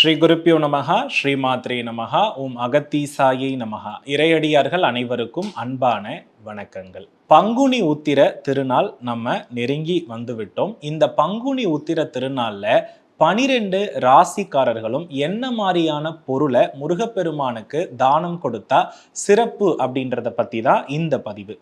ஸ்ரீ குருப்பியோ நமகா ஸ்ரீ மாத்ரே நமகா ஓம் அகத்தீசாயை நமகா இறையடியார்கள் அனைவருக்கும் அன்பான வணக்கங்கள். பங்குனி உத்திர திருநாள் நம்ம நெருங்கி வந்துவிட்டோம். இந்த பங்குனி உத்திர திருநாளில் பனிரெண்டு ராசிக்காரர்களும் என்ன மாதிரியான பொருளை முருகப்பெருமானுக்கு தானம் கொடுத்தா சிறப்பு அப்படின்றத பற்றி தான் இந்த பதிவு.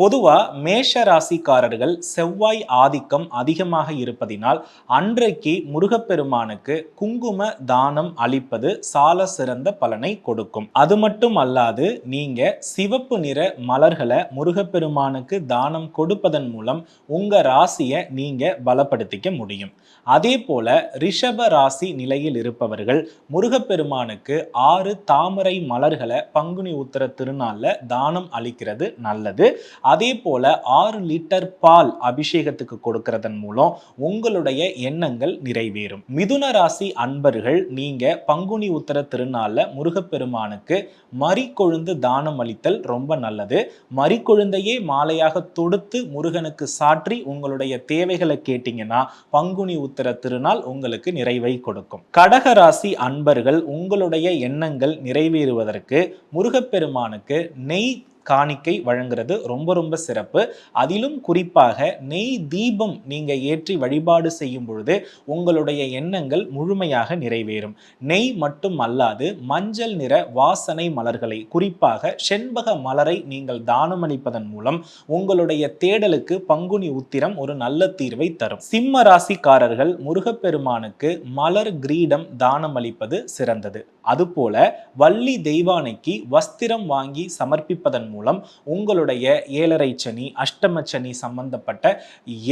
பொதுவாக மேஷ ராசிக்காரர்கள் செவ்வாய் ஆதிக்கம் அதிகமாக இருப்பதினால் அன்றைக்கு முருகப்பெருமானுக்கு குங்கும தானம் அளிப்பது சால சிறந்த பலனை கொடுக்கும். அது மட்டும் அல்லாது நீங்க சிவப்பு நிற மலர்களை முருகப்பெருமானுக்கு தானம் கொடுப்பதன் மூலம் உங்க ராசியை நீங்க பலப்படுத்திக்க முடியும். அதே போல ரிஷப ராசி நிலையில் இருப்பவர்கள் முருகப்பெருமானுக்கு ஆறு தாமரை மலர்களை பங்குனி உத்தர திருநாளில் தானம் அளிக்கிறது நல்லது. அதே போல ஆறு லிட்டர் பால் அபிஷேகத்துக்கு கொடுக்கறதன் மூலம் உங்களுடைய எண்ணங்கள் நிறைவேறும். மிதுன ராசி அன்பர்கள் நீங்க பங்குனி உத்தர திருநாள்ல முருகப்பெருமானுக்கு மறிக்கொழுந்து தானம் அளித்தல் ரொம்ப நல்லது. மறிக்கொழுந்தையே மாலையாக தொடுத்து முருகனுக்கு சாற்றி உங்களுடைய தேவைகளை கேட்டீங்கன்னா பங்குனி உத்தர திருநாள் உங்களுக்கு நிறைவை கொடுக்கும். கடக ராசி அன்பர்கள் உங்களுடைய எண்ணங்கள் நிறைவேறுவதற்கு முருகப்பெருமானுக்கு நெய் காணிக்கை வழங்குறது ரொம்ப ரொம்ப சிறப்பு. அதிலும் குறிப்பாக நெய் தீபம் நீங்க ஏற்றி வழிபாடு செய்யும் பொழுது உங்களுடைய எண்ணங்கள் முழுமையாக நிறைவேறும். நெய் மட்டும் அல்லாது மஞ்சள் நிற வாசனை மலர்களை குறிப்பாக செண்பக மலரை நீங்கள் தானமளிப்பதன் மூலம் உங்களுடைய தேடலுக்கு பங்குனி உத்திரம் ஒரு நல்ல தீர்வை தரும். சிம்ம ராசிக்காரர்கள் முருகப்பெருமானுக்கு மலர் கிரீடம் தானமளிப்பது சிறந்தது. அதுபோல வள்ளி தெய்வானைக்கு வஸ்திரம் வாங்கி சமர்ப்பிப்பதன் மூலம் மூலம் உங்களுடைய ஏழரை சனி அஷ்டம சனி சம்பந்தப்பட்ட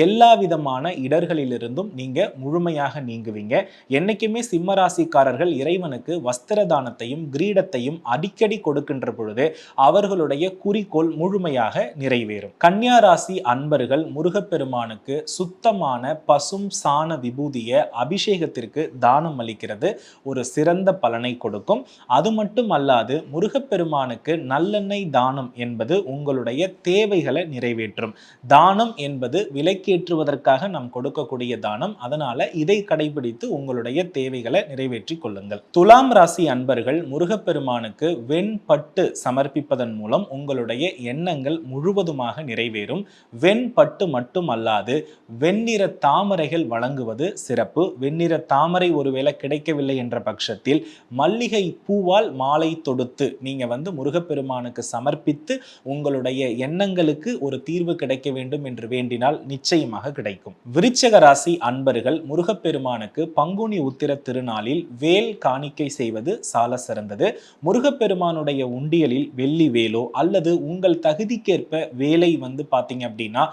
எல்லா விதமான இடர்களிலிருந்தும் நீங்க முழுமையாக நீங்குவீங்க. என்னைக்குமே சிம்ம ராசிக்காரர்கள் இறைவனுக்கு வஸ்திர தானத்தையும் கிரீடத்தையும் அடிக்கடி கொடுக்கின்ற பொழுது அவர்களுடைய குறிக்கோள் முழுமையாக நிறைவேறும். கன்னியா ராசி அன்பர்கள் முருகப்பெருமானுக்கு சுத்தமான பசும் சாண விபூதிய அபிஷேகத்திற்கு தானம் அளிக்கிறது. ஒரு சிறந்த பலனை கொடுக்கும். அது மட்டும் அல்லாது முருகப்பெருமானுக்கு நல்லெண்ணெய் தானம் என்பது உங்களுடைய தேவைகளை நிறைவேற்றும். தானம் என்பது விலைக்கேற்றுவதற்காக நாம் கொடுக்கக்கூடிய தானம். அதனால இதை கடைபிடித்து உங்களுடைய தேவைகளை நிறைவேற்றி கொள்ளுங்கள். துலாம் ராசி அன்பர்கள் முருகப்பெருமானுக்கு வெண்பட்டு சமர்ப்பிப்பதன் மூலம் உங்களுடைய எண்ணங்கள் முழுவதுமாக நிறைவேறும். வெண்பட்டு மட்டும் அல்லாது வெண்ணிற தாமரைகள் வழங்குவது சிறப்பு. வெண்ணிற தாமரை ஒருவேளை கிடைக்கவில்லை என்ற பட்சத்தில் மல்லிகை பூவால் மாலை தொடுத்து நீங்க வந்து முருகப்பெருமானுக்கு சமர்ப்பித்து உங்களுடைய எண்ணங்களுக்கு ஒரு தீர்வு கிடைக்க வேண்டும் என்று வேண்டினால் நிச்சயமாக கிடைக்கும். விருச்சக ராசி அன்பர்கள் முருகப்பெருமானுக்கு பங்குனி உத்திர திருநாளில் வேல் காணிக்கை செய்வது சால சிறந்தது. முருகப்பெருமானுடைய உண்டியலில் வெள்ளி வேலோ அல்லது உங்கள் தகுதிக்கேற்ப வேலை வந்து பார்த்தீங்க அப்படின்னா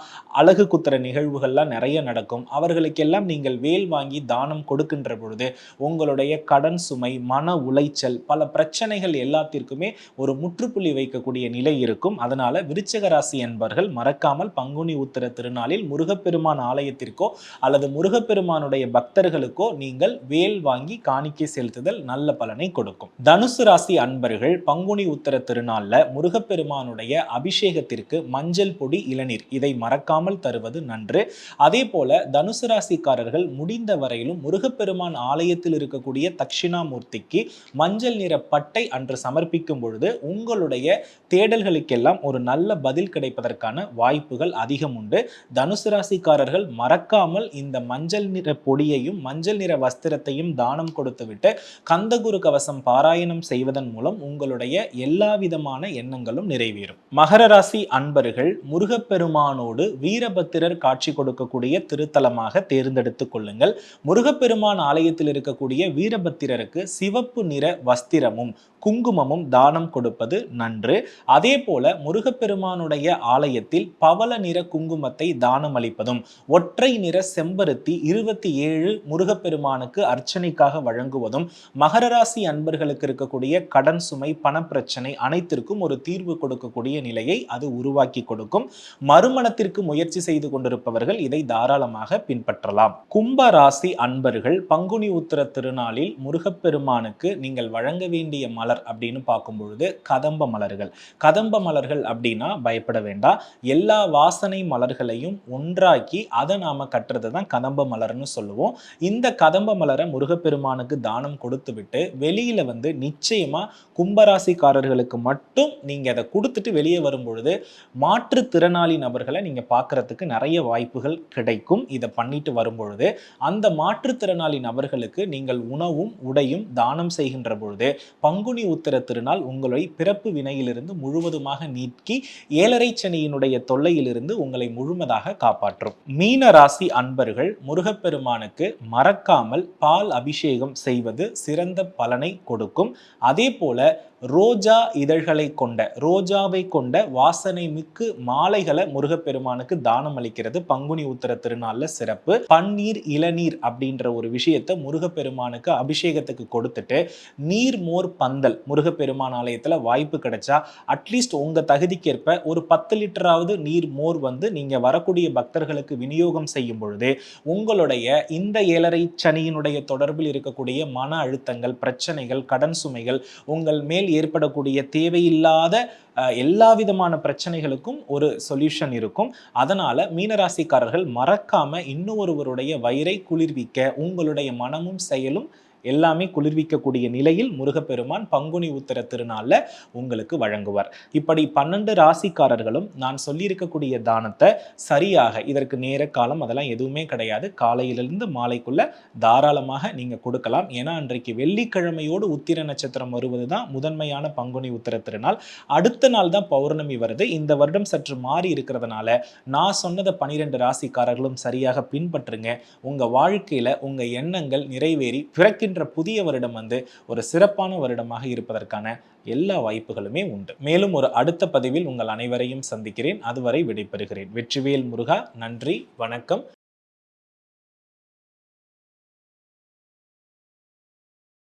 அழகு குத்துற நிகழ்வுகள்லாம் நிறைய நடக்கும். அவர்களுக்கெல்லாம் நீங்கள் வேல் வாங்கி தானம் கொடுக்கின்ற பொழுது உங்களுடைய கடன் சுமை மன உளைச்சல் பல பிரச்சனைகள் எல்லாத்திற்குமே ஒரு முற்றுப்புள்ளி வைக்கக்கூடிய நிலை இருக்கும். அதனால விருச்சக ராசி என்பர்கள் மறக்காமல் பங்குனி உத்திர திருநாளில் முருகப்பெருமான் ஆலயத்திற்கோ அல்லது முருகப்பெருமானுடைய பக்தர்களுக்கோ நீங்கள் வேல் வாங்கி காணிக்கை செலுத்துதல் நல்ல பலனை கொடுக்கும். தனுசு ராசி அன்பர்கள் பங்குனி உத்திர திருநாளில் முருகப்பெருமானுடைய அபிஷேகத்திற்கு மஞ்சள் பொடி இளநீர் இதை மறக்காமல் தருவது நன்று. அதே போல தனுசு ராசிக்காரர்கள் முடிந்த வரையிலும் முருகப்பெருமான் ஆலயத்தில் இருக்கக்கூடிய தட்சிணாமூர்த்திக்கு மஞ்சள் நிற பட்டை அன்று சமர்ப்பிக்கும் பொழுது உங்களுடைய தேடல் தேடல்களுக்கெல்லாம் ஒரு நல்ல பதில் கிடைப்பதற்கான வாய்ப்புகள் அதிகம் உண்டு. தனுசு ராசிக்காரர்கள் மறக்காமல் இந்த மஞ்சள் நிற பொடியையும் மஞ்சள் நிற வஸ்திரத்தையும் தானம் கொடுத்துவிட்டு கந்தகுரு கவசம் பாராயணம் செய்வதன் மூலம் உங்களுடைய எல்லா விதமான எண்ணங்களும் நிறைவேறும். மகர ராசி அன்பர்கள் முருகப்பெருமானோடு வீரபத்திரர் காட்சி கொடுக்கக்கூடிய திருத்தலமாக தேர்ந்தெடுத்துக் கொள்ளுங்கள். முருகப்பெருமான் ஆலயத்தில் இருக்கக்கூடிய வீரபத்திரருக்கு சிவப்பு நிற வஸ்திரமும் குங்குமமும் தானம் கொடுப்பது நன்று. அதே போல முருகப்பெருமானுடைய ஆலயத்தில் பவள நிற குங்குமத்தை தானம் அளிப்பதும் ஒற்றை நிற செம்பருத்தி இருபத்தி ஏழு முருகப்பெருமானுக்கு அர்ச்சனைக்காக வழங்குவதும் மகர ராசி அன்பர்களுக்கு இருக்கக்கூடிய கடன் சுமை பணப்பிரச்சனை அனைத்திற்கும் ஒரு தீர்வு கொடுக்கக்கூடிய நிலையை அது உருவாக்கி கொடுக்கும். மறுமணத்திற்கு முயற்சி செய்து கொண்டிருப்பவர்கள் இதை தாராளமாக பின்பற்றலாம். கும்ப ராசி அன்பர்கள் பங்குனி உத்திர திருநாளில் முருகப்பெருமானுக்கு நீங்கள் வழங்க வேண்டிய மலர் அப்படின்னு பார்க்கும் பொழுது கதம்ப மலர்கள். கதம்ப கதம்ப மலர்கள் அப்படின்னா பயப்பட வேண்டாம். எல்லா வாசனை மலர்களையும் ஒன்றாக்கி அதை நாம கட்டுறது தான் கதம்ப மலர்னு சொல்லுவோம். இந்த கதம்ப மலரை முருகப்பெருமானுக்கு தானம் கொடுத்து விட்டு வந்து நிச்சயமாக கும்பராசிக்காரர்களுக்கு மட்டும் நீங்கள் அதை கொடுத்துட்டு வெளியே வரும்பொழுது மாற்றுத்திறனாளி நபர்களை நீங்கள் பார்க்கறதுக்கு நிறைய வாய்ப்புகள் கிடைக்கும். இதை பண்ணிட்டு வரும்பொழுது அந்த மாற்றுத்திறனாளி நபர்களுக்கு நீங்கள் உணவும் உடையும் தானம் செய்கின்ற பொழுது பங்குனி உத்திர திருநாள் உங்களை பிறப்பு வினையிலிருந்து முழுவதும் முழுவதுமாக நீக்கி ஏழரை சனியினுடைய தொல்லையிலிருந்து உங்களை முழுமதாக காப்பாற்றும். மீன ராசி அன்பர்கள் முருகப்பெருமானுக்கு மறக்காமல் பால் அபிஷேகம் செய்வது சிறந்த பலனை கொடுக்கும். அதே போல ரோஜா இதழ்களை கொண்ட ரோஜாவை கொண்ட வாசனை மிக்கு மாலைகளை முருகப்பெருமானுக்கு தானம் அளிக்கிறது. பங்குனி உத்தர திருநாள்ல சிறப்பு. பன்னீர் இளநீர் அப்படின்ற ஒரு விஷயத்தை முருகப்பெருமானுக்கு அபிஷேகத்துக்கு கொடுத்துட்டு நீர் மோர் பந்தல் முருகப்பெருமான் ஆலயத்துல வாய்ப்பு கிடைச்சா அட்லீஸ்ட் உங்க தகுதிக்கேற்ப ஒரு பத்து லிட்டராவது நீர் மோர் வந்து நீங்க வரக்கூடிய பக்தர்களுக்கு விநியோகம் செய்யும் பொழுது உங்களுடைய இந்த ஏழரை சனியினுடைய தொடர்பில் இருக்கக்கூடிய மன அழுத்தங்கள் பிரச்சனைகள் கடன் சுமைகள் உங்கள் மேல் ஏற்படக்கூடிய தேவையில்லாத அஹ், எல்லா விதமான பிரச்சனைகளுக்கும் ஒரு சொல்யூஷன் இருக்கும். அதனால மீனராசிக்காரர்கள் மறக்காம இன்னொருவருடைய வயிறை குளிர்விக்க உங்களுடைய மனமும் செயலும் எல்லாமே குளிர்விக்கக்கூடிய நிலையில் முருகப்பெருமான் பங்குனி உத்திர திருநாளில் உங்களுக்கு வழங்குவார். இப்படி பன்னெண்டு ராசிக்காரர்களும் நான் சொல்லியிருக்கக்கூடிய தானத்தை சரியாக இதற்கு நேர காலம் அதெல்லாம் எதுவுமே கிடையாது. காலையிலிருந்து மாலைக்குள்ள தாராளமாக நீங்க கொடுக்கலாம். ஏன்னா அன்றைக்கு வெள்ளிக்கிழமையோடு உத்திர நட்சத்திரம் வருவது தான் முதன்மையான பங்குனி உத்திர திருநாள். அடுத்த நாள் தான் பௌர்ணமி வருது. இந்த வருடம் சற்று மாறி இருக்கிறதுனால நான் சொன்னதை பனிரெண்டு ராசிக்காரர்களும் சரியாக பின்பற்றுங்க. உங்க வாழ்க்கையில உங்க எண்ணங்கள் நிறைவேறி பிறக்கின்ற புதிய வருடம் வந்து ஒரு சிறப்பான வருடமாக இருப்பதற்கான எல்லா வாய்ப்புகளுமே உண்டு. மேலும் ஒரு அடுத்த பதிவில் உங்கள் அனைவரையும் சந்திக்கிறேன். அதுவரை விடைபெறுகிறேன். வெற்றிவேல் முருகா நன்றி வணக்கம்.